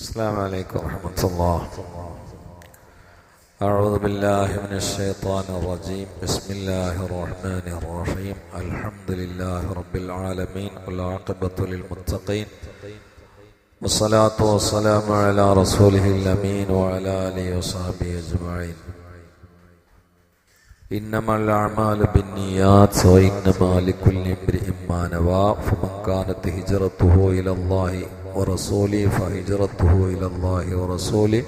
السلام عليكم ورحمة الله أعوذ بالله من الشيطان الرجيم بسم الله الرحمن الرحيم الحمد لله رب العالمين والعاقبة للمتقين والصلاة والسلام على رسوله الأمين وعلى آله وصحبه أجمعين إنما الأعمال بالنيات وإنما لكل امرئ ما نوى فمن كانت هجرته إلى الله ورسوله فهجرته إلى الله ورسوله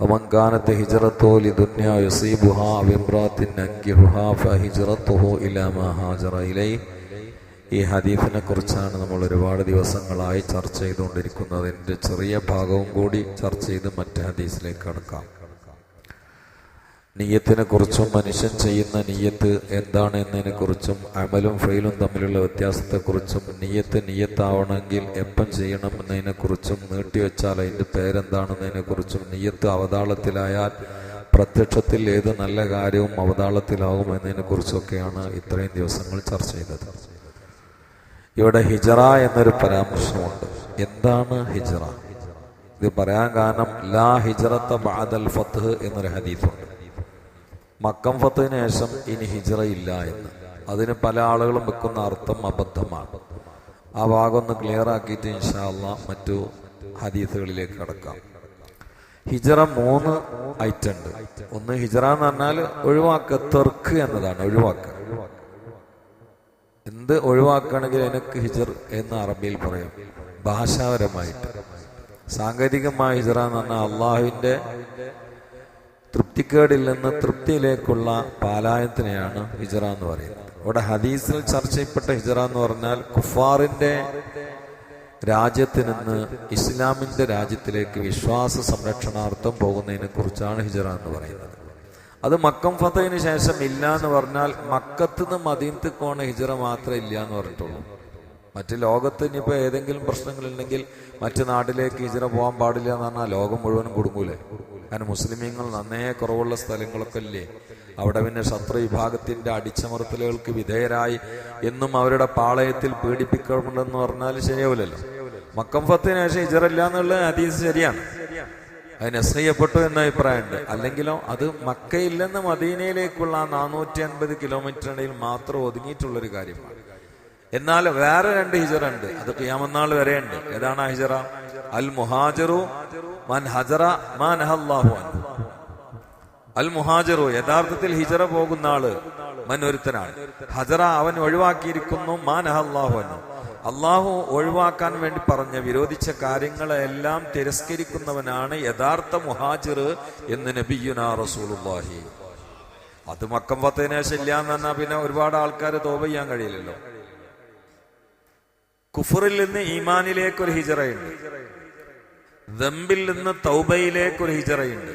ومن كانت هجرته لدنيا يصيبها أو امرأة أنكحها فهجرته إلى ما هاجر إليه ഈ ഹദീഫിനെ കുറിച്ചാണ് നമ്മൾ ഒരുപാട് ദിവസങ്ങളായി ചർച്ച ചെയ്തുകൊണ്ടിരിക്കുന്നത് അതിൻ്റെ ചെറിയ ഭാഗവും കൂടി ചർച്ച ചെയ്ത് മറ്റ് ഹദീസിലേക്ക് കടക്കാം നീയത്തിനെ കുറിച്ചും മനുഷ്യൻ ചെയ്യുന്ന നീയത്ത് എന്താണ് എന്നതിനെ കുറിച്ചും അമലും ഫെയിലും തമ്മിലുള്ള വ്യത്യാസത്തെക്കുറിച്ചും നീയത്ത് നീയത്താവണമെങ്കിൽ എപ്പം ചെയ്യണം എന്നതിനെ കുറിച്ചും നീട്ടിവെച്ചാൽ അതിന്റെ പേരെന്താണെന്നതിനെ കുറിച്ചും നീയത്ത് അവതാളത്തിലായാൽ പ്രത്യക്ഷത്തിൽ ഏത് നല്ല കാര്യവും അവതാളത്തിലാകും എന്നതിനെ കുറിച്ചൊക്കെയാണ് ഇത്രയും ദിവസങ്ങൾ ചർച്ച ചെയ്തത്. ഇവിടെ ഹിജറ എന്നൊരു പരാമർശമുണ്ട്. എന്താണ് ഹിജറ? ഇത് പറയാൻ കാരണം ലാ ഹിജറത്ത ബാദൽ ഫത്ത് എന്നൊരു ഹദീസുണ്ട്. മക്കം ഫത്തിന് ശേഷം ഇനി ഹിജറ ഇല്ല എന്ന്. അതിന് പല ആളുകളും വെക്കുന്ന അർത്ഥം അബദ്ധമാണ്. ആ ഭാഗം ഒന്ന് ക്ലിയർ ആക്കിയിട്ട് ഇൻഷാല്ല മറ്റു ഹദീസുകളിലേക്ക് കടക്കാം. ഹിജറ മൂന്ന് ഐറ്റം ഉണ്ട് ഒന്ന് ഹിജറ എന്ന് പറഞ്ഞാൽ ഒഴിവാക്ക തെർക്ക് എന്നതാണ് ഒഴിവാക്ക എന്ത് ഒഴിവാക്കുകയാണെങ്കിൽ എനിക്ക് ഹിജർ എന്ന് അറബിയിൽ പറയാം. ഭാഷാപരമായിട്ട്. സാങ്കേതികമായ ഹിജറ എന്ന് പറഞ്ഞാൽ അള്ളാഹുവിന്റെ തൃപ്തിക്കേടിൽ നിന്ന് തൃപ്തിയിലേക്കുള്ള പാലായത്തിനെയാണ് ഹിജറ എന്ന് പറയുന്നത്. ഇവിടെ ഹദീസിൽ ചർച്ച ചെയ്യപ്പെട്ട ഹിജറ എന്ന് പറഞ്ഞാൽ കുഫാറിന്റെ രാജ്യത്ത് നിന്ന് ഇസ്ലാമിന്റെ രാജ്യത്തിലേക്ക് വിശ്വാസ സംരക്ഷണാർത്ഥം പോകുന്നതിനെ കുറിച്ചാണ് ഹിജറ എന്ന് പറയുന്നത്. അത് മക്കം ഫത്തതിന് ശേഷം ഇല്ല എന്ന് പറഞ്ഞാൽ മക്കത്ത് നിന്ന് മദീനത്ത് പോണ ഹിജറ മാത്രമേ ഇല്ല എന്ന് പറഞ്ഞിട്ടുള്ളൂ. മറ്റ് ലോകത്ത് ഇനിയിപ്പോൾ ഏതെങ്കിലും പ്രശ്നങ്ങളുണ്ടെങ്കിൽ മറ്റു നാട്ടിലേക്ക് ഹിജറ പോകാൻ പാടില്ല എന്ന് പറഞ്ഞാൽ ലോകം മുഴുവനും കൊടുക്കൂലേ കാരണം മുസ്ലിമീങ്ങൾ നന്നേ കുറവുള്ള സ്ഥലങ്ങളൊക്കെ അല്ലേ അവിടെ പിന്നെ ശത്രു വിഭാഗത്തിന്റെ അടിച്ചമർത്തലുകൾക്ക് വിധേയരായി എന്നും അവരുടെ പാളയത്തിൽ പീഡിപ്പിക്കണമെന്ന് പറഞ്ഞാൽ ശരിയാവില്ലല്ലോ. മക്കം ഫത്തിന് ശേഷം ഇജറില്ല ഇല്ല എന്നുള്ള ഹദീസ് ശരിയാണ്. അതിന് ചെയ്യപ്പെട്ടു എന്ന അഭിപ്രായമുണ്ട്. അല്ലെങ്കിലോ അത് മക്കയില്ലെന്ന് മദീനയിലേക്കുള്ള നാനൂറ്റി അൻപത് കിലോമീറ്ററിനിടയിൽ മാത്രം ഒതുങ്ങിയിട്ടുള്ള ഒരു കാര്യമാണ്. എന്നാൽ വേറെ രണ്ട് ഹിജറ ഉണ്ട്. അത് ക്യാമന്നാൾ വരെ ഉണ്ട്. ഏതാണ് ആ ഹിജറ? അൽ മുഹാജറു മൻ ഹജറ മാൻ അൻഹു. അൽ മുഹാജറു യഥാർത്ഥത്തിൽ ഹിജറ പോകുന്ന ആൾ മൻ ഒരുത്തനാണ്. ഹജറ അവൻ ഒഴിവാക്കിയിരിക്കുന്നു മാൻ അഹല്ലാഹു അൻഹു. അള്ളാഹു ഒഴിവാക്കാൻ വേണ്ടി പറഞ്ഞ വിരോധിച്ച കാര്യങ്ങളെല്ലാം തിരസ്കരിക്കുന്നവനാണ് യഥാർത്ഥ മുഹാജിർ എന്ന് നബിയുന അത് മക്കം പത്തതിന് ശേഷം ഇല്ല എന്ന് പറഞ്ഞാൽ പിന്നെ ഒരുപാട് ആൾക്കാർ തോപ ചെയ്യാൻ കഴിയില്ലല്ലോ. കുഫറിൽ നിന്ന് ഈമാനിലേക്ക് ഒരു ഹിജറയുണ്ട്. ദമ്പിൽ നിന്ന് തൗബയിലേക്ക് ഒരു ഹിജറയുണ്ട്.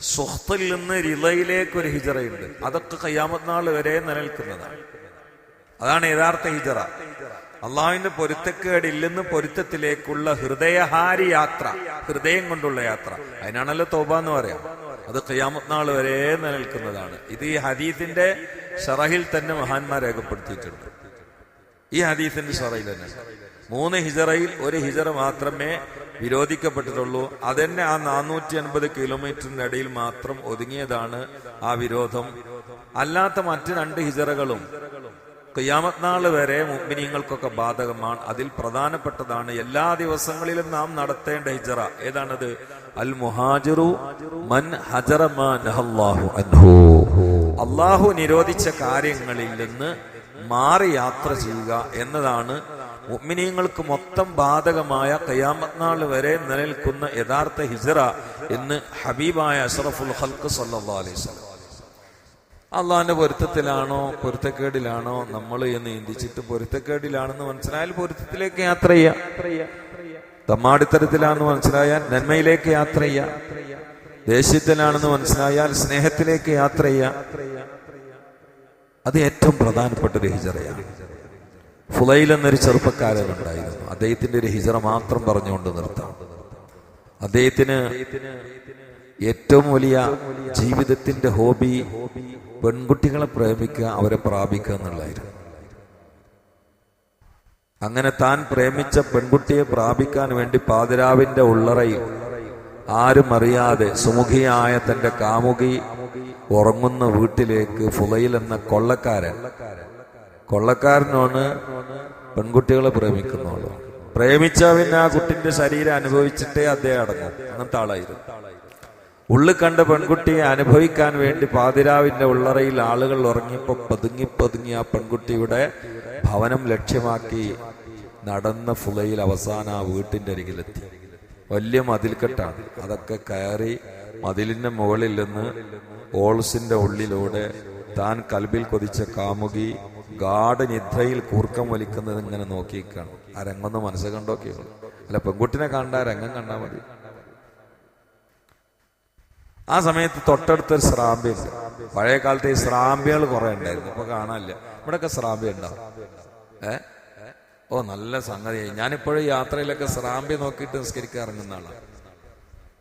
സുഹത്തിൽ നിന്ന് റിലയിലേക്ക് ഒരു ഹിജറയുണ്ട്. അതൊക്കെ കയ്യാമത് നാൾ വരെ നിലനിൽക്കുന്നതാണ്. അതാണ് യഥാർത്ഥ ഹിജറ. അള്ളാഹുവിന്റെ പൊരുത്തക്കേടില്ലെന്ന് പൊരുത്തത്തിലേക്കുള്ള ഹൃദയഹാരി യാത്ര ഹൃദയം കൊണ്ടുള്ള യാത്ര. അതിനാണല്ലോ തോബ എന്ന് പറയാം. അത് ഖിയാമത്ത് നാൾ വരെ നിലനിൽക്കുന്നതാണ്. ഇത് ഈ ഹദീസിന്റെ ഷറഹിൽ തന്നെ മഹാന്മാർ രേഖപ്പെടുത്തിയിട്ടുണ്ട്. ഈ ഹദീസിന്റെ ഷറയിൽ തന്നെ. മൂന്ന് ഹിജറയിൽ ഒരു ഹിജറ മാത്രമേ വിരോധിക്കപ്പെട്ടിട്ടുള്ളൂ. അതന്നെ ആ നാനൂറ്റി അൻപത് കിലോമീറ്ററിന്റെ ഇടയിൽ മാത്രം ഒതുങ്ങിയതാണ് ആ വിരോധം. അല്ലാത്ത മറ്റ് രണ്ട് ഹിജറകളും ഖിയാമത്ത് നാൾ വരെ മുഗ്മിനീങ്ങൾക്കൊക്കെ ബാധകമാണ്. അതിൽ പ്രധാനപ്പെട്ടതാണ് എല്ലാ ദിവസങ്ങളിലും നാം നടത്തേണ്ട ഹിജറ. ഏതാണത്? അൽ മുഹാജിറു മൻ ഹജറമാഹു അൻഹു. അള്ളാഹു നിരോധിച്ച കാര്യങ്ങളിൽ നിന്ന് മാറി യാത്ര ചെയ്യുക എന്നതാണ് മുഗ്മിനീങ്ങൾക്ക് മൊത്തം ബാധകമായ ഖിയാമത്ത് നാൾ വരെ നിലനിൽക്കുന്ന യഥാർത്ഥ ഹിജറ എന്ന് ഹബീബായ അഷറഫുൽ ഹൽക്ക് സല്ലാ അലൈഹി സ്വലം അള്ളാഹിന്റെ പൊരുത്തത്തിലാണോ പൊരുത്തക്കേടിലാണോ നമ്മൾ എന്ന് ചിന്തിച്ചിട്ട് പൊരുത്തക്കേടിലാണെന്ന് മനസ്സിലായാൽ പൊരുത്തത്തിലേക്ക് യാത്ര ചെയ്യാം. തമ്മാടിത്തരത്തിലാണെന്ന് മനസ്സിലായാൽ നന്മയിലേക്ക് യാത്ര ചെയ്യാം. ദേഷ്യത്തിലാണെന്ന് മനസ്സിലായാൽ സ്നേഹത്തിലേക്ക് യാത്ര ചെയ്യാം. അത് ഏറ്റവും പ്രധാനപ്പെട്ട ഒരു ഹിജറയാണ്. ഫുലൈൽ എന്നൊരു ചെറുപ്പക്കാരൻ ഉണ്ടായിരുന്നു. അദ്ദേഹത്തിന്റെ ഒരു ഹിജറ മാത്രം പറഞ്ഞുകൊണ്ട് നിർത്താം. അദ്ദേഹത്തിന് ഏറ്റവും വലിയ ജീവിതത്തിന്റെ ഹോബി പെൺകുട്ടികളെ പ്രേമിക്കുക അവരെ പ്രാപിക്കുക എന്നുള്ളതായിരുന്നു. അങ്ങനെ താൻ പ്രേമിച്ച പെൺകുട്ടിയെ പ്രാപിക്കാൻ വേണ്ടി പാതിരാവിന്റെ ഉള്ളറയിൽ ആരും അറിയാതെ സുമുഖിയായ തന്റെ കാമുകി ഉറങ്ങുന്ന വീട്ടിലേക്ക് ഫുലയിൽ എന്ന കൊള്ളക്കാരൻ. കൊള്ളക്കാരനാണ് പെൺകുട്ടികളെ പ്രേമിക്കുന്നുള്ളൂ പ്രേമിച്ച പിന്നെ ആ കുട്ടിന്റെ ശരീരം അനുഭവിച്ചിട്ടേ അദ്ദേഹം അടങ്ങും. അങ്ങനത്തെ ആളായിരുന്നു. ഉള്ളിൽ കണ്ട പെൺകുട്ടിയെ അനുഭവിക്കാൻ വേണ്ടി പാതിരാവിന്റെ ഉള്ളറയിൽ ആളുകൾ ഉറങ്ങിയപ്പോ പതുങ്ങി പതുങ്ങി ആ പെൺകുട്ടിയുടെ ഭവനം ലക്ഷ്യമാക്കി നടന്ന ഫുളയിൽ അവസാനം ആ വീട്ടിന്റെ അരികിലെത്തി. വലിയ മതിൽക്കെട്ടാണ്. അതൊക്കെ കയറി മതിലിന്റെ മുകളിൽ നിന്ന് ഓൾസിന്റെ ഉള്ളിലൂടെ താൻ കൽബിൽ കൊതിച്ച കാമുകി ഗാഠ നിദ്രയിൽ കൂർക്കം വലിക്കുന്നത് ഇങ്ങനെ നോക്കിക്കാണ് ആ രംഗൊന്ന് മനസ്സ് കണ്ടോക്കിയുള്ളൂ അല്ല പെൺകുട്ടിനെ കണ്ട രംഗം കണ്ടാൽ മതി. ആ സമയത്ത് തൊട്ടടുത്തൊരു സ്രാമ്പിയുണ്ട് പഴയ കാലത്ത് ഈ സ്രാമ്പ്യകൾ കുറെ ഉണ്ടായിരുന്നു. ഇപ്പൊ കാണാനില്ല. ഇവിടെയൊക്കെ സ്രാമ്പ്യ ഉണ്ടാവും. ഏ? ഓ നല്ല സംഗതിയായി. ഞാനിപ്പോഴും യാത്രയിലൊക്കെ സ്രാമ്പ്യ നോക്കിയിട്ട് നിസ്കരിക്കാൻ ആളാണ്.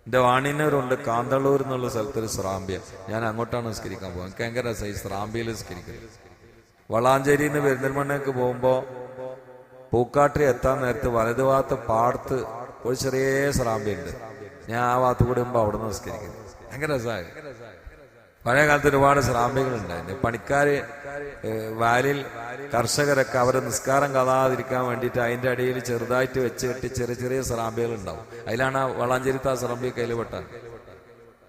എന്റെ വാണിനവരുണ്ട് കാന്തളൂർ എന്നുള്ള സ്ഥലത്തൊരു സ്രാമ്പ്യ. ഞാൻ അങ്ങോട്ടാണ് നിസ്കരിക്കാൻ പോകുന്നത്. എനിക്ക് ഭയങ്കര രസമായി സ്രാമ്പിയിൽ നിസ്കരിക്കുന്നത് വളാഞ്ചേരിയിൽ നിന്ന് പെരിന്തൽമണ്ണയ്ക്ക് പോകുമ്പോ പൂക്കാട്ടിൽ എത്താൻ നേരത്ത് വലതുഭാഗത്ത് പാടത്ത് ഒരു ചെറിയ സ്രാമ്പ്യുണ്ട് ഞാൻ ആ ഭാഗത്ത് കൂടെ മുമ്പ് അവിടെ നിന്ന് നിസ്കരിക്കുന്നത് ഭയങ്കര രസമായി. പഴയ കാലത്ത് ഒരുപാട് സ്രാമ്പികൾ പണിക്കാർ വാലിൽ കർഷകരൊക്കെ അവരെ നിസ്കാരം കഥാതിരിക്കാൻ വേണ്ടിയിട്ട് അതിന്റെ അടിയിൽ ചെറുതായിട്ട് വെച്ച് കെട്ടി ചെറിയ ചെറിയ ശ്രാമ്പികൾ ഉണ്ടാവും അതിലാണ് ആ വളാഞ്ചരിത്ത ആ സ്രാമ്പി കയ്യിൽ പെട്ടാൻ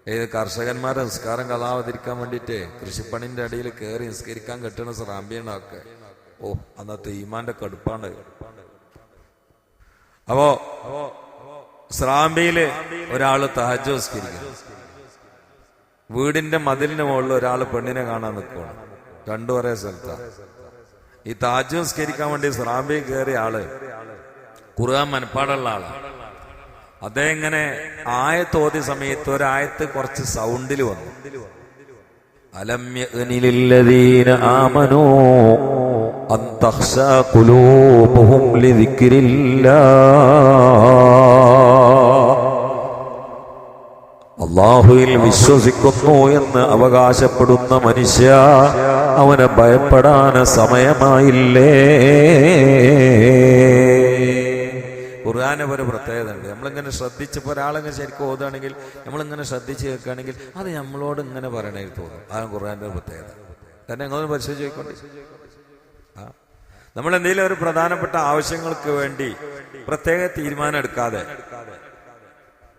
ഏത് കർഷകന്മാരെ നിസ്കാരം കളാതിരിക്കാൻ വേണ്ടിയിട്ട് കൃഷിപ്പണിന്റെ അടിയിൽ കയറി നിസ്കരിക്കാൻ കെട്ടുന്ന സ്രാമ്പിയുണ്ടാക്കെ ഓ അന്നത്തെ ഈമാന്റെ കടുപ്പാണ്. അപ്പോ ശ്രാമ്പിയിൽ ഒരാൾ തഹജ് വീടിന്റെ മതിലിന് മുകളിൽ ഒരാൾ പെണ്ണിനെ കാണാൻ നിൽക്കുകയാണ് രണ്ടു ഒരേ സ്ഥലത്താണ് ഈ താജ് സ്കരിക്കാൻ വേണ്ടി സ്രാമ്പി കയറിയ ആൾ ഖുർആൻ മനപ്പാടുള്ള ആൾ. അദ്ദേഹം ഇങ്ങനെ ആയത്ത് ഓതിയ സമയത്ത് ഒരായത്ത് കുറച്ച് സൗണ്ടിൽ വന്നു. അലം യഅ്നിലില്ലദീന ആമനൂ ഖുലൂബുഹും അള്ളാഹുവിൽ വിശ്വസിക്കുന്നു എന്ന് അവകാശപ്പെടുന്ന മനുഷ്യ അവനെ ഭയപ്പെടാൻ സമയമായില്ലേ? ഖുർആാനെ ഒരു പ്രത്യേകത ഉണ്ട് നമ്മളിങ്ങനെ ശ്രദ്ധിച്ചപ്പോൾ ഒരാളിങ്ങനെ ശരിക്കും ഓതുകയാണെങ്കിൽ നമ്മളിങ്ങനെ ശ്രദ്ധിച്ച് കേൾക്കുകയാണെങ്കിൽ അത് നമ്മളോട് ഇങ്ങനെ പറയണേ തോന്നും. അതാണ് ഖുർആാന്റെ പ്രത്യേകത. തന്നെ നിങ്ങളൊന്ന് പരിശോധിച്ച് നോക്കിക്കോട്ടെ ആ. നമ്മൾ എന്തെങ്കിലും ഒരു പ്രധാനപ്പെട്ട ആവശ്യങ്ങൾക്ക് വേണ്ടി പ്രത്യേക തീരുമാനം എടുക്കാതെ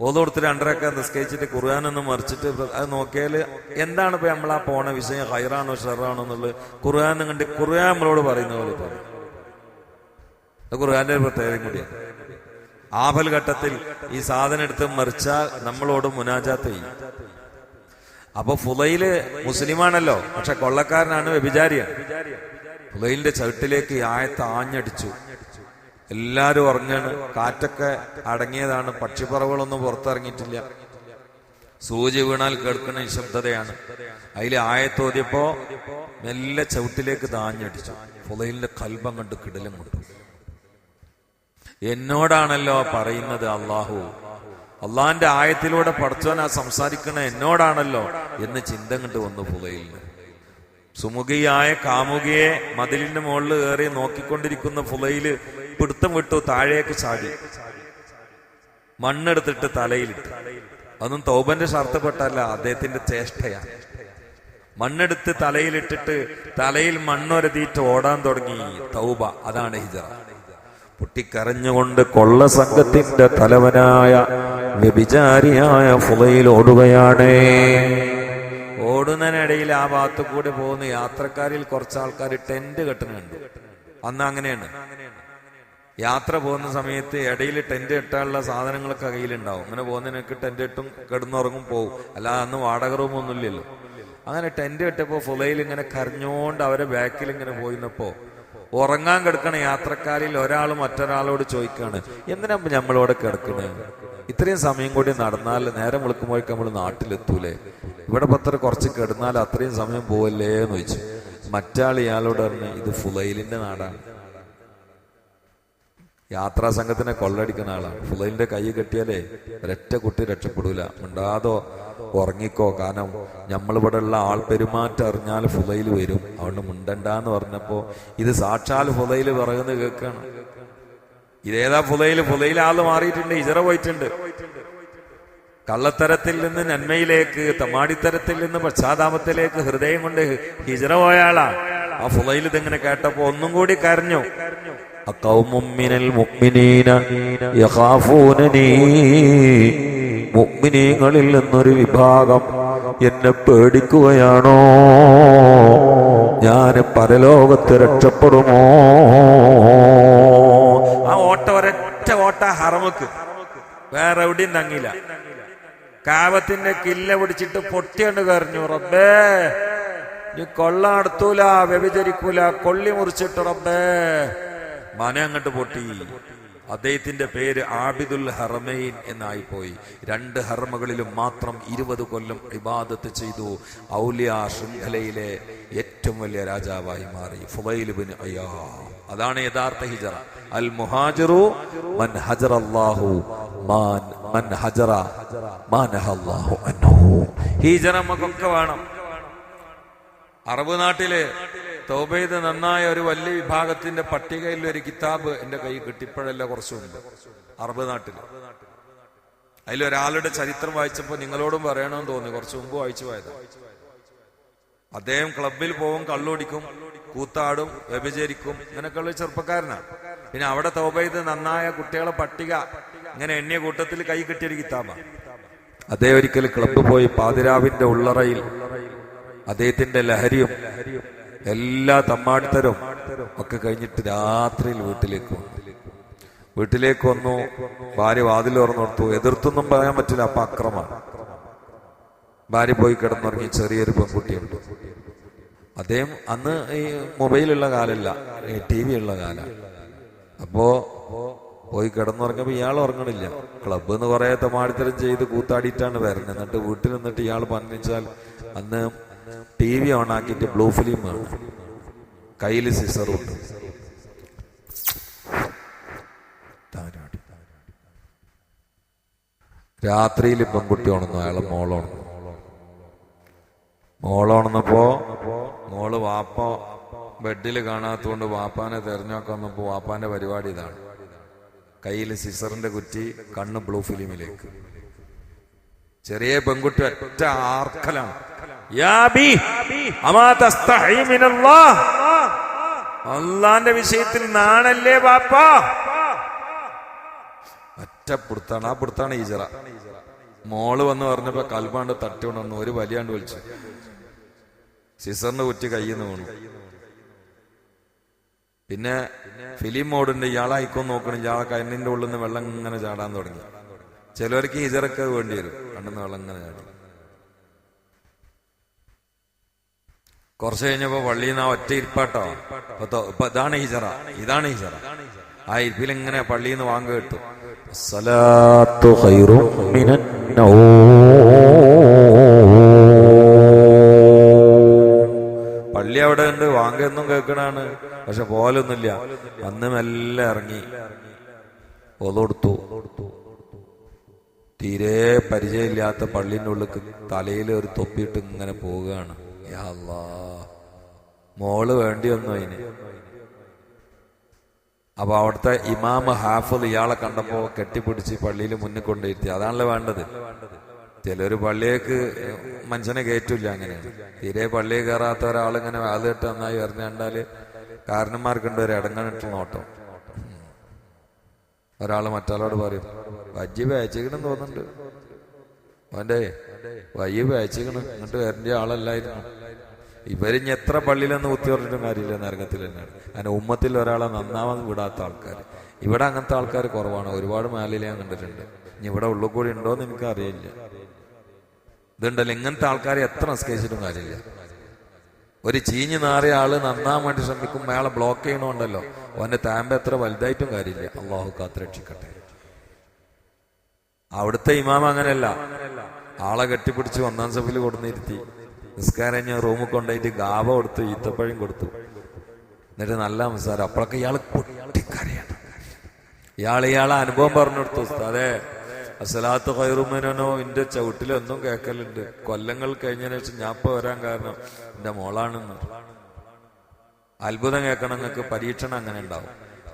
ഓതോടുത്ത് രണ്ടരക്ക നിസ്കരിച്ചിട്ട് ഖുർആാനൊന്ന് മറിച്ചിട്ട് അത് നോക്കിയാൽ എന്താണ് ഇപ്പൊ ആ പോണ വിഷയം? ഹൈറാണോ ഷെറാണോ എന്നുള്ളത് ഖുർആൻ കണ്ട് ഖുർആൻ നമ്മളോട് പറയുന്ന പോലെ പറയും. ഖുർആന്റെ ഒരു പ്രത്യേകം കൂടിയാണ്. ആപൽ ഘട്ടത്തിൽ ഈ സാധനം എടുത്ത് മറിച്ചാൽ നമ്മളോട് മുനാജാത്ത് അപ്പൊ ഫുലയിൽ മുസ്ലിമാണല്ലോ പക്ഷെ കൊള്ളക്കാരനാണ് വ്യഭിചാരിയാണ്. ഫുലയിലിന്റെ ചവിട്ടിലേക്ക് ആയത്ത് ആഞ്ഞടിച്ചു. എല്ലാരും ഉറങ്ങാണ് കാറ്റൊക്കെ അടങ്ങിയതാണ്. പക്ഷിപ്പറവുകളൊന്നും പുറത്തിറങ്ങിയിട്ടില്ല. സൂചി വീണാൽ കേൾക്കുന്ന നിശബ്ദതയാണ്. അതിൽ ആയത്തോതിയപ്പോ മെല്ലെ ചവിട്ടിലേക്ക് താഞ്ഞടിച്ചു. ഫുലൈലിന്റെ കൽബം കണ്ട് കിടലും കൊണ്ടു എന്നോടാണല്ലോ പറയുന്നത് അള്ളാഹു. അള്ളാഹിന്റെ ആയത്തിലൂടെ പഠിച്ചവൻ സംസാരിക്കണ. എന്നോടാണല്ലോ എന്ന് ചിന്ത കണ്ട് വന്നു ഫുലൈലിന് സുമുഖിയായ കാമുകിയെ മതിലിന്റെ മുകളിൽ കയറി നോക്കിക്കൊണ്ടിരിക്കുന്ന ഫുലയിൽ പിടുത്തം വിട്ടു താഴേക്ക് ചാടി. മണ്ണെടുത്തിട്ട് തലയിലിട്ട്. അതൊന്നും തൗബന്റെ ഷർത്തപ്പെട്ടല്ല അദ്ദേഹത്തിന്റെ ചേഷ്ടയാണ് മണ്ണെടുത്ത് തലയിലിട്ടിട്ട് തലയിൽ മണ്ണൊരതിയിട്ട് ഓടാൻ തുടങ്ങി തൗബ. അതാണ് ഹിജറ. പൊട്ടിക്കരഞ്ഞുകൊണ്ട് കൊള്ള സംഘത്തിന്റെ തലവനായ വ്യഭിചാരിയായ ഫുലയിൽ ഓടുകയാണ്. ഓടുന്നതിനിടയിൽ ആ ഭാഗത്തു കൂടെ പോകുന്ന യാത്രക്കാരിൽ കുറച്ച് ആൾക്കാർ ടെന്റ് കെട്ടുന്നുണ്ട്. അന്ന് അങ്ങനെയാണ്. യാത്ര പോകുന്ന സമയത്ത് ഇടയിൽ ടെന്റ് ഇട്ടാനുള്ള സാധനങ്ങളൊക്കെ കയ്യിലുണ്ടാവും. അങ്ങനെ പോകുന്നതിനൊക്കെ ടെന്റ് ഇട്ടും കിടന്നുറങ്ങും പോകും അല്ലാതെ അന്ന് വാടക റൂമൊന്നും ഇല്ലല്ലോ അങ്ങനെ ടെന്റ് ഇട്ടപ്പോൾ ഫുലയിൽ ഇങ്ങനെ കരഞ്ഞോണ്ട് അവരെ ബാക്കിൽ ഇങ്ങനെ പോയിരുന്നപ്പോ ഉറങ്ങാൻ കിടക്കണ യാത്രക്കാരിൽ ഒരാൾ മറ്റൊരാളോട് ചോദിക്കാണ് എന്തിനാ നമ്മളോട് കിടക്കണേ? ഇത്രയും സമയം കൂടി നടന്നാൽ നേരം വിളിക്കുമ്പോഴേക്ക് നമ്മൾ നാട്ടിലെത്തൂലേ? ഇവിടെ പത്ര കുറച്ച് കിടന്നാൽ അത്രയും സമയം പോവല്ലേ എന്ന് ചോദിച്ചു. മറ്റാൾ ഇയാളോട് പറഞ്ഞു ഇത് ഫുലൈലിന്റെ നാടാണ്. യാത്രാ സംഘത്തിനെ കൊള്ളടിക്കുന്ന ആളാണ്. ഫുലൈലിന്റെ കൈ കെട്ടിയാലേ ഒരൊറ്റ കുട്ടി രക്ഷപ്പെടൂല. മിണ്ടാതോ ഉറങ്ങിക്കോ. കാരണം നമ്മളിവിടെ ഉള്ള ആൾ പെരുമാറ്റം അറിഞ്ഞാൽ ഫുലയിൽ വരും. അതുകൊണ്ട് മുണ്ടണ്ടെന്ന് പറഞ്ഞപ്പോ ഇത് സാക്ഷാൽ ഫുലയിൽ പറയുന്നത് കേൾക്കാണ്. ഇതേതാ ഫുലയിൽ ഫുലയിൽ ആൾ മാറിയിട്ടുണ്ട്. ഇജറ പോയിട്ടുണ്ട്. കള്ളത്തരത്തിൽ നിന്ന് നന്മയിലേക്ക് തമാടിത്തരത്തിൽ നിന്ന് പശ്ചാത്താപത്തിലേക്ക് ഹൃദയം കൊണ്ട് ഹിജറ പോയ ആളാ. ആ ഫുലയിൽ ഇതിങ്ങനെ കേട്ടപ്പോ ഒന്നും കൂടി കരഞ്ഞു. അഖൗമും മിനൽ മുഅ്മിനീന യഖാഫൂനനീ മുഅ്മിനീങ്ങളിൽ നിന്നൊരു വിഭാഗം എന്നെ പേടിക്കുകയാണോ? ഞാൻ പരലോകത്ത് രക്ഷപ്പെടുമോ? ആ ഓട്ട ഒരൊറ്റ ഓട്ട ഹറമുക്ക്. വേറെ എവിടെയും തങ്ങില്ല. കാവത്തിന്റെ കില്ല പിടിച്ചിട്ട് പൊട്ടിയണ്ട് കറിഞ്ഞു റബ്ബേ നീ കൊള്ള നടത്തൂല വ്യഭിചരിക്കൂല കൊള്ളി മുറിച്ചിട്ട് റബ്ബേ. മന അങ്ങോട്ട് പൊട്ടി. അദ്ദേഹത്തിന്റെ പേര് ആബിദുൽ ഹറമൈൻ എന്നായി പോയി രണ്ട് ഹർമകളിലും മാത്രം ഇരുപത് കൊല്ലം ഇബാദത്ത് ചെയ്തു. ഔലിയ ശൃംഖലയിലെ ഏറ്റവും വലിയ രാജാവായി മാറി. ഫുബൈൽ ബിൻ അയ്യാ അതാണ് യഥാർത്ഥ ഹിജറ. അൽ മുഹാജിറു മൻ ഹജറ അല്ലാഹു മാൻ മൻ ഹജറ മാനഹ അല്ലാഹു അൻഹു. ഹിജറ നമുക്കൊക്കെ വേണം. അറബ് നാട്ടിൽ തൗബെയ്ത് നന്നായ ഒരു വലിയ വിഭാഗത്തിന്റെ പട്ടികയിൽ ഒരു കിതാബ് എന്റെ കൈ കിട്ടിപ്പോഴല്ല കുറച്ചു മുമ്പ്. അറബ് നാട്ടിൽ അതിലൊരാളുടെ ചരിത്രം വായിച്ചപ്പോ നിങ്ങളോടും പറയണമെന്ന് തോന്നി. കുറച്ച് മുമ്പ് വായിച്ചു പോയത്. അദ്ദേഹം ക്ലബിൽ പോവും കള്ളുടിക്കും കൂത്താടും വ്യഭിചരിക്കും. ഇങ്ങനെയൊക്കെയുള്ള ചെറുപ്പക്കാരനാണ്. പിന്നെ അവിടെ തൗബെയ്ത് നന്നായ കുട്ടികളെ പട്ടിക ഇങ്ങനെ എണ്ണിയ കൂട്ടത്തിൽ കൈ കിട്ടിയൊരു കിതാബാണ് അദ്ദേഹം ഒരിക്കൽ ക്ലബ്ബ് പോയി പാതിരാവിന്റെ ഉള്ളറയിൽ അദ്ദേഹത്തിന്റെ ലഹരിയും എല്ലാ തമ്മാടിത്തരും ഒക്കെ കഴിഞ്ഞിട്ട് രാത്രിയിൽ വീട്ടിലേക്ക് വന്നു. വീട്ടിലേക്ക് വന്നു ഭാര്യ വാതിൽ ഓർന്നോർത്തു എതിർത്തൊന്നും പറയാൻ പറ്റില്ല അപ്പൊ അക്രമാണ് ഭാര്യ പോയി കിടന്നുറങ്ങി ചെറിയൊരു പെൺകുട്ടിയുണ്ട്. അദ്ദേഹം അന്ന് ഈ മൊബൈലുള്ള കാലല്ല ഈ ടി വി ഉള്ള കാല. അപ്പോ പോയി കിടന്നുറങ്ങുമ്പോൾ ഇയാൾ ഉറങ്ങണില്ല. ക്ലബ്ബ് എന്ന് കുറെ തമാടിത്തരം ചെയ്ത് കൂത്താടിയിട്ടാണ് വരുന്നത് എന്നിട്ട് വീട്ടിൽ നിന്നിട്ട് ഇയാൾ പറഞ്ഞാൽ അന്ന് ടി വി ഓൺ ആക്കിയിട്ട് ബ്ലൂ ഫിലിം വേണം കയ്യിൽ സിസറുണ്ട്. രാത്രിയിൽ പെൺകുട്ടി ഉണർന്നു അയാളെ മോളോണ മോളോണന്നപ്പോ മോൾ വാപ്പ ബെഡിൽ കാണാത്തതുകൊണ്ട് വാപ്പാനെ തെരഞ്ഞൊക്കെ വന്നപ്പോ വാപ്പാന്റെ പരിപാടി ഇതാണ്. കയ്യിൽ സിസറിന്റെ കുറ്റി കണ്ണ് ബ്ലൂ ഫിലിമിലേക്ക്. ചെറിയ പെൺകുട്ടി ഒറ്റ ആർക്കലാണ്. അള്ളാന്റെ വിഷയത്തിൽ നാണല്ലേ ബാപ്പ? ഒറ്റ പുറത്താണ് ആ പുറത്താണ് ഈജറ. മോൾ വന്ന് പറഞ്ഞപ്പോ കൽബാണ്ട് തട്ടി കൊണ്ടുവന്നു ഒരു വലിയാണ്ട് വിളിച്ചു സിസറിന്റെ കുറ്റി കയ്യിൽ നിന്ന് വീണു. പിന്നെ ഫിലിം മോഡുണ്ട് ഇയാളെ ഐക്കോ നോക്കണം ഇയാളെ കണ്ണിന്റെ ഉള്ളിൽ നിന്ന് വെള്ളം ഇങ്ങനെ ചാടാൻ തുടങ്ങി. ചിലവർക്ക് ഈജറൊക്കെ വേണ്ടി വരും. കണ്ണിന്ന് വെള്ളം ഇങ്ങനെ ചാടി. കുറച്ച് കഴിഞ്ഞപ്പോ പള്ളിയിൽ നിന്ന് ആ ഒറ്റ ഇരിപ്പാട്ടോ. ഇപ്പൊ ഇതാണ് ഹിജറ. ഇതാണ് ഹിജറ. ആ ഇരിപ്പിൽ ഇങ്ങനെ പള്ളിയിൽ നിന്ന് വാങ്ങ കിട്ടും. പള്ളി അവിടെ ഉണ്ട്. വാങ്ങൊന്നും കേൾക്കണാണ് പക്ഷെ പോലൊന്നുമില്ല അന്ന് മെല്ലെ ഇറങ്ങി. ഒതൊടുത്തു തീരെ പരിചയമില്ലാത്ത പള്ളിന്റെ ഉള്ളിൽ തലയിൽ ഒരു തൊപ്പിയിട്ട് ഇങ്ങനെ പോവുകയാണ്. മോൾ വേണ്ടി വന്നു അതിന് അപ്പൊ അവിടുത്തെ ഇമാമ് ഹാഫിൽ ഇയാളെ കണ്ടപ്പോ കെട്ടിപ്പിടിച്ച് പള്ളിയിൽ മുന്നിൽ കൊണ്ടിരുത്തി അതാണല്ലോ വേണ്ടത്. ചിലര് പള്ളിയേക്ക് മനുഷ്യനെ കയറ്റില്ല അങ്ങനെയാണ് തീരെ പള്ളിയിൽ കയറാത്ത ഒരാളിങ്ങനെ വാതിട്ട് നന്നായി എറിഞ്ഞാണ്ടാൽ കാരണന്മാർക്കുണ്ട് ഒരു ഇടങ്ങണിട്ട് നോട്ടം. ഒരാൾ മറ്റാളോട് പറയും വജ്ജി അയച്ചേക്കണം തോന്നുന്നുണ്ട്. അവന്റെ വയ്യ അയച്ചേക്കണം എന്നിട്ട് വരേണ്ട ആളല്ലായിരുന്നു. ഇവരിഞ്ഞ് എത്ര പള്ളിയിലെന്ന് കുത്തി പറഞ്ഞിട്ടും കാര്യമില്ല നരകത്തിൽ തന്നെയാണ്. അങ്ങനെ ഉമ്മത്തിൽ ഒരാളെ നന്നാവാൻ വിടാത്ത ആൾക്കാർ ഇവിടെ അങ്ങനത്തെ ആൾക്കാർ കുറവാണ്. ഒരുപാട് മേലിൽ ഞാൻ കണ്ടിട്ടുണ്ട്. ഇനി ഇവിടെ ഉള്ളിൽ കൂടി ഉണ്ടോന്ന് എനിക്ക് അറിയില്ല. ഇതുണ്ടല്ലോ ഇങ്ങനത്തെ ആൾക്കാരെ എത്ര നിസ്കരിച്ചിട്ടും കാര്യമില്ല. ഒരു ചീഞ്ഞ് നാറിയ ആൾ നന്നാൻ വേണ്ടി ശ്രമിക്കും അയാളെ ബ്ലോക്ക് ചെയ്യണമുണ്ടല്ലോ അവന്റെ താമ്പ എത്ര വലുതായിട്ടും കാര്യമില്ല. അള്ളാഹു കാത്തുരക്ഷിക്കട്ടെ അവിടുത്തെ ഇമാമ അങ്ങനെയല്ല. ആളെ കെട്ടിപ്പിടിച്ച് ഒന്നാം സഭയിൽ കൊടുന്നിരുത്തി. നിസ്കാരം ഞാൻ റൂമിൽ കൊണ്ടുപോയിട്ട് ഗാവ കൊടുത്തു ഈത്തപ്പഴം കൊടുത്തു. എന്നിട്ട് നല്ല സംസാരം അപ്പോഴൊക്കെ ഇയാൾ പൊട്ടിക്കരയാണ്. ഇയാൾ ഇയാളെ അനുഭവം പറഞ്ഞു കൊടുത്തു ഉസ്താദേ അസലാത്ത് ഹൈറുമനോ എന്റെ ചവിട്ടിലൊന്നും കേൾക്കലുണ്ട്. കൊല്ലങ്ങൾ കഴിഞ്ഞതിനു ശേഷം ഞാൻ ഇപ്പൊ വരാൻ കാരണം എന്റെ മോളാണ് അത്ഭുതം കേൾക്കണം നിങ്ങൾക്ക് പരീക്ഷണം അങ്ങനെ ഉണ്ടാവും.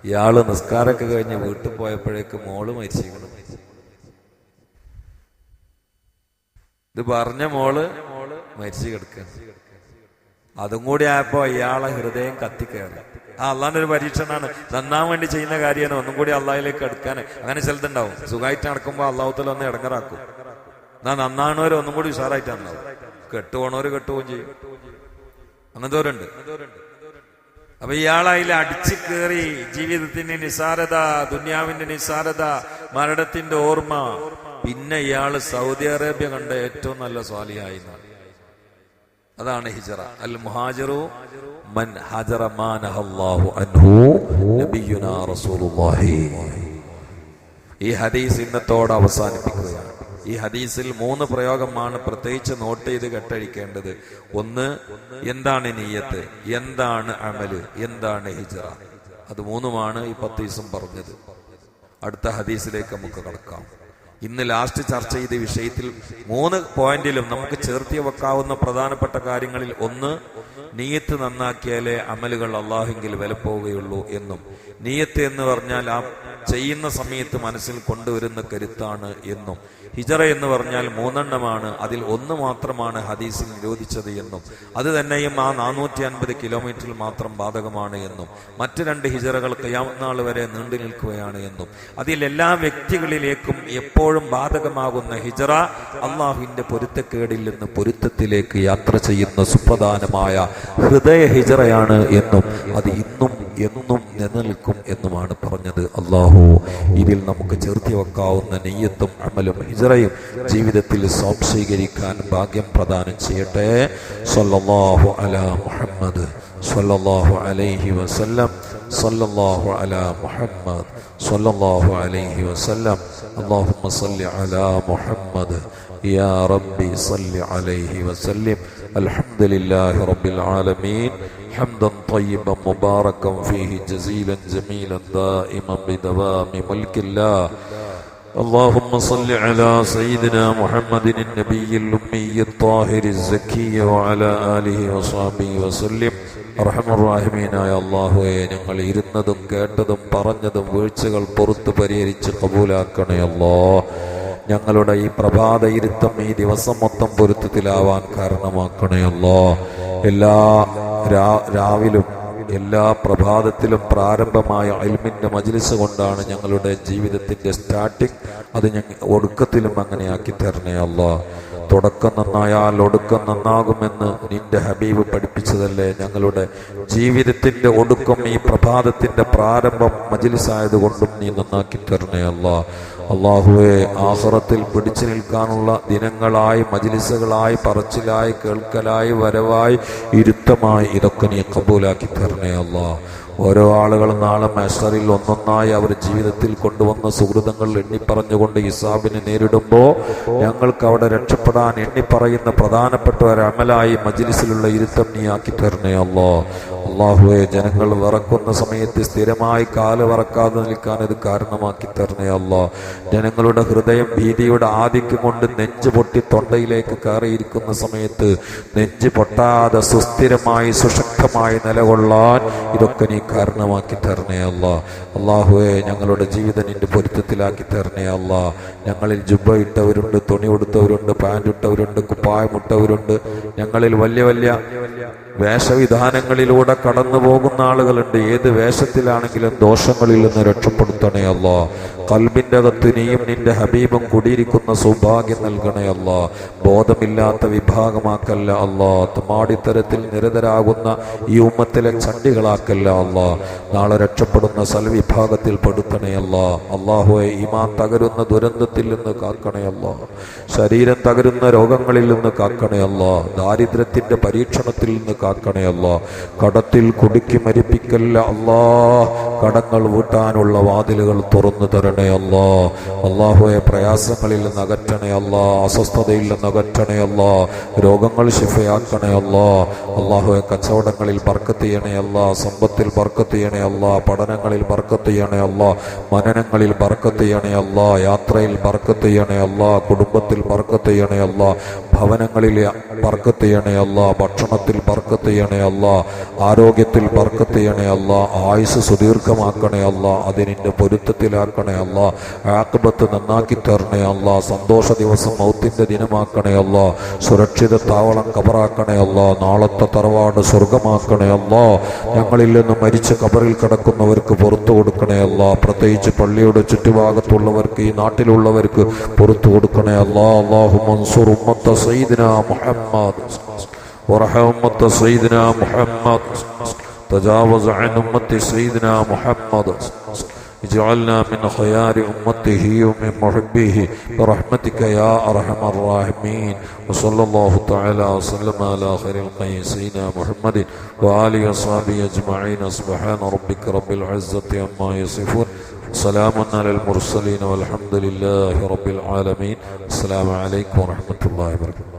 ഇയാൾ നിസ്കാരമൊക്കെ കഴിഞ്ഞ് വീട്ടിൽ പോയപ്പോഴേക്ക് മോൾ മരിച്ചു ഇത് പറഞ്ഞ മോൾ മരിച്ചു കിടക്കുക അതും കൂടി ആയപ്പോ ഇയാളെ ഹൃദയം കത്തിക്കയറി. ആ അള്ളാന്റെ ഒരു പരീക്ഷണമാണ്. നന്നാൻ വേണ്ടി ചെയ്യുന്ന കാര്യമാണ്. ഒന്നും കൂടി അള്ളാഹിലേക്ക് എടുക്കാൻ അങ്ങനെ ചിലതുണ്ടാവും. സുഖമായിട്ട് നടക്കുമ്പോൾ അള്ളാഹുത്തിൽ ഒന്ന് ഇടങ്ങറാക്കും. എന്നാ നന്നാണവര് ഒന്നും കൂടി ഉഷാറായിട്ടുണ്ടാവും കെട്ടുപോണവര് കെട്ടുകയും ചെയ്യും. അങ്ങനത്തോരുണ്ട്. അപ്പൊ ഇയാളതിൽ അടിച്ചു കയറി ജീവിതത്തിന്റെ നിസാരത ദുന്യാവിന്റെ നിസാരത മരണത്തിന്റെ ഓർമ്മ. പിന്നെ ഇയാൾ സൗദി അറേബ്യ കണ്ട ഏറ്റവും നല്ല സ്വാലിയായി എന്നാണ്. അതാണ് ഹിജറ. അൽ മുഹാജിറു മൻ ഹജറ മാനഹല്ലാഹു അൻഹു നബിയുനാ റസൂലുള്ളാഹി. ഈ ഹദീസ് ഇന്നത്തോടെ അവസാനിപ്പിക്കുകയാണ്. ഈ ഹദീസിൽ മൂന്ന് പ്രയോഗമാണ് പ്രത്യേകിച്ച് നോട്ട് ചെയ്ത് കെട്ടഴിക്കേണ്ടത്. ഒന്ന് എന്താണ് നീയത്ത്? എന്താണ് അമൽ? എന്താണ് ഹിജറ? അത് മൂന്നുമാണ് ഈ പത്ത് പറഞ്ഞത്. അടുത്ത ഹദീസിലേക്ക് നമുക്ക് കടക്കാം. ഇന്ന് ലാസ്റ്റ് ചർച്ച ചെയ്ത വിഷയത്തിൽ മൂന്ന് പോയിന്റിലും നമുക്ക് ചേർത്തി വെക്കാവുന്ന പ്രധാനപ്പെട്ട കാര്യങ്ങളിൽ ഒന്ന് നീയത്ത് നന്നാക്കിയാലേ അമലുകൾ അള്ളാഹുങ്കിൽ വിലപ്പോവുകയുള്ളൂ എന്നും. നീയത്ത് എന്ന് പറഞ്ഞാൽ ആ ചെയ്യുന്ന സമയത്ത് മനസ്സിൽ കൊണ്ടുവരുന്ന കരുത്താണ് എന്നും. ഹിജറ എന്ന് പറഞ്ഞാൽ മൂന്നെണ്ണമാണ്. അതിൽ ഒന്ന് മാത്രമാണ് ഹദീസിൽ നിരോധിച്ചത് എന്നും. അത് തന്നെയും ആ നാനൂറ്റി അൻപത് കിലോമീറ്ററിൽ മാത്രം ബാധകമാണ് എന്നും. മറ്റ് രണ്ട് ഹിജറകൾ കയ്യാമനാൾ വരെ നീണ്ടു നിൽക്കുകയാണ് എന്നും. അതിൽ എല്ലാ വ്യക്തികളിലേക്കും എപ്പോഴും ബാധകമാകുന്ന ഹിജറ അള്ളാഹുവിന്റെ പൊരുത്തക്കേടിൽ നിന്ന് പൊരുത്തത്തിലേക്ക് യാത്ര ചെയ്യുന്ന സുപ്രധാനമായ ഹൃദയ ഹിജറയാണ് എന്നും. അത് ഇന്നും എന്നും നിലനിൽക്കും എന്നുമാണ് പറഞ്ഞത് അള്ളാഹു ഇതിൽ നമുക്ക് ചേർത്തി വെക്കാവുന്ന നെയ്യത്തും അമലും ഹിജറയും ജീവിതത്തിൽ സ്വാംശീകരിക്കാൻ ഭാഗ്യം പ്രദാനം ചെയ്യട്ടെ. സല്ലാഹു അല മുഹമ്മദ് സല്ലാഹു അലൈഹി വസല്ലം സല്ലല്ലാഹു അല മുഹമ്മദ് സല്ലല്ലാഹു അലൈഹി വസല്ലം. അല്ലാഹുമ്മ സല്ലി അലാ മുഹമ്മദ് യാ റബ്ബി സല്ലി അലൈഹി വസല്ലം. അൽഹംദുലില്ലാഹി റബ്ബിൽ ആലമീൻ. حمدا طيبا مباركا فيه جزيلا جميلا دائما بدوام ملك الله اللهم صل على سيدنا محمد النبي الأمي الطاهر الزكي وعلى آله وصحبه وسلم അർഹമുറാഹിമീനായ അള്ളാഹുവെ ഞങ്ങൾ ഇരുന്നതും കേട്ടതും പറഞ്ഞതും വീഴ്ചകൾ പുറത്തു പരിഹരിച്ച് കബൂലാക്കണേ അല്ലോ ഞങ്ങളുടെ ഈ പ്രഭാത ഇരുത്തം ഈ ദിവസം മൊത്തം പൊരുത്തത്തിലാവാൻ കാരണമാക്കണയല്ലോ എല്ലാ രാ- രാവിലും എല്ലാ പ്രഭാതത്തിലും പ്രാരംഭമായ അൽമിന്റെ മജ്ലിസ് കൊണ്ടാണ് ഞങ്ങളുടെ ജീവിതത്തിന്റെ സ്റ്റാർട്ടിങ്. അത് ഞങ്ങൾ ഒടുക്കത്തിലും അങ്ങനെയാക്കി തരണേ അല്ല. തുടക്കം നന്നായാൽ ഒടുക്കം നന്നാകുമെന്ന് നിന്റെ ഹബീബ് പഠിപ്പിച്ചതല്ലേ? ഞങ്ങളുടെ ജീവിതത്തിന്റെ ഒടുക്കം ഈ പ്രഭാതത്തിന്റെ പ്രാരംഭം മജിലിസായതുകൊണ്ടും നീ നന്നാക്കി തരണേ അല്ലാ. അള്ളാഹുവെ ആഹുറത്തിൽ പിടിച്ചു നിൽക്കാനുള്ള ദിനങ്ങളായി മജിലിസുകളായി പറച്ചിലായി കേൾക്കലായി വരവായി ഇരുത്തമായി ഇതൊക്കെ നീ കബൂലാക്കി തരണേ അല്ലാ ഓരോ ആളുകളും നാളെ മേഷറിൽ ഒന്നൊന്നായി അവർ ജീവിതത്തിൽ കൊണ്ടുവന്ന സുഹൃതങ്ങൾ എണ്ണിപ്പറഞ്ഞുകൊണ്ട് ഇസാബിനെ നേരിടുമ്പോൾ ഞങ്ങൾക്ക് അവിടെ രക്ഷപ്പെടാൻ എണ്ണിപ്പറയുന്ന പ്രധാനപ്പെട്ട ഒരു അമലായി മജ്ലിസിലുള്ള ഇരുത്തം നീ ആക്കി തരണേ അല്ലോ അള്ളാഹുവെ ജനങ്ങൾ വിറക്കുന്ന സമയത്ത് സ്ഥിരമായി കാൽ വറക്കാതെ നിൽക്കാൻ ഇത് കാരണമാക്കി തരണേ അള്ളാഹ് ജനങ്ങളുടെ ഹൃദയം ഭീതിയുടെ ആധിക്യം കൊണ്ട് നെഞ്ച് പൊട്ടി തൊണ്ടയിലേക്ക് കയറിയിരിക്കുന്ന സമയത്ത് നെഞ്ച് പൊട്ടാതെ സുസ്ഥിരമായി സുശക്തമായി നിലകൊള്ളാൻ ഇതൊക്കെ നീ കാരണമാക്കി തരണേ അല്ല അള്ളാഹുവെ ഞങ്ങളുടെ ജീവിതം നിന്റെ പൊരുത്തത്തിലാക്കി തരണേ അല്ല ഞങ്ങളിൽ ജുബ ഇട്ടവരുണ്ട് തുണി ഉടുത്തവരുണ്ട് പാന്റ് ഇട്ടവരുണ്ട് കുപ്പായമിട്ടവരുണ്ട് ഞങ്ങളിൽ വലിയ വലിയ വേഷവിധാനങ്ങളിലൂടെ കടന്നു പോകുന്ന ആളുകളുണ്ട്. ഏത് വേഷത്തിലാണെങ്കിലും ദോഷങ്ങളിൽ നിന്ന് രക്ഷപ്പെടുത്തണേ അല്ല. കൽബിന്റെ അകത്ത് നീയും നിന്റെ ഹബീബും കുടിയിരിക്കുന്ന സൗഭാഗ്യം നൽകണേ അല്ല. ബോധമില്ലാത്ത വിഭാഗമാക്കല്ല അള്ളാ തമാടിത്തരത്തിൽ നിരതരാകുന്ന ഈ ഉമ്മത്തിലെ ചണ്ടികളാക്കല്ല അള്ളാ നാളെ രക്ഷപ്പെടുന്ന സൽവിഭാഗത്തിൽ പെടുത്തണേ അല്ലോ. അള്ളാഹുവെ ഈമാൻ തകരുന്ന ദുരന്തത്തിൽ നിന്ന് കാക്കണേ ശരീരം തകരുന്ന രോഗങ്ങളിൽ നിന്ന് കാക്കണേ ദാരിദ്ര്യത്തിന്റെ പരീക്ഷണത്തിൽ നിന്ന് കാക്കണേ കടത്തിൽ കുടുക്കി മരിപ്പിക്കല്ല അല്ലാ. കടങ്ങൾ വീട്ടാനുള്ള വാതിലുകൾ തുറന്നു തരണേ അല്ലോ. പ്രയാസങ്ങളിൽ നിന്ന് അകറ്റണേ അല്ലോ. അസ്വസ്ഥതയിൽ നിന്ന് അകറ്റണേ രോഗങ്ങൾ ശിഫയാക്കണയല്ലോ അള്ളാഹുവെ കച്ചവടങ്ങളിൽ ബർക്കത്ത് ചെയ്യണേ അല്ലോ. സമ്പത്തിൽ ബർക്കത്ത് ചെയ്യണേ അല്ലോ. പഠനങ്ങളിൽ ബർക്കത്ത് ചെയ്യണേ അല്ലോ. മനനങ്ങളിൽ ബർക്കത്ത് ചെയ്യണേ അല്ലോ. യാത്രയിൽ ബർക്കത്ത് ചെയ്യണേ അല്ലോ. കുടുംബത്തിൽ ബർക്കത്ത് ചെയ്യണേ അല്ലോ. ഭവനങ്ങളിൽ ബർക്കത്ത് ചെയ്യണേ അല്ല. ഭക്ഷണത്തിൽ ബർക്കത്ത് ചെയ്യണേ അല്ല. ആരോഗ്യത്തിൽ ബർക്കത്ത് ചെയ്യണേ അല്ല. ആയുസ് സുദീർഘമാക്കണേ അല്ല. അതിനിന്റെ പൊരുത്തത്തിലാക്കണേ അല്ല. ആക്ബത്ത് നന്നാക്കി തരണേ അല്ല. സന്തോഷ ദിവസം മൗത്തിന്റെ ദിനമാക്കണേ അല്ല. സുരക്ഷിത താവളം കബറാക്കണേ അല്ല നാളത്തെ തറവാട് സ്വർഗമാക്കണേ അല്ല ഞങ്ങളിൽ നിന്ന് മരിച്ച കബറിൽ കിടക്കുന്നവർക്ക് പുറത്തു കൊടുക്കണേ അല്ല പ്രത്യേകിച്ച് പള്ളിയുടെ ചുറ്റുഭാഗത്തുള്ളവർക്ക് ഈ നാട്ടിലുള്ളവർക്ക് പുറത്തു കൊടുക്കണേ അല്ലാ അള്ളാഹു മൻസൂർ ഉമ്മത്ത സയ്യിദിന മുഹമ്മദ് ورحم أمة سيدنا محمد تجاوز عن أمة سيدنا محمد اجعلنا من خيار أمته ومن محبه برحمتك يا أرحم الراحمين وصلى الله تعالى وسلم على خير القيم سيدنا محمد وآله وصحبه أجمعين سبحان ربك رب العزة عما يصفون سلام على المرسلين والحمد لله رب العالمين السلام عليكم ورحمة الله وبركاته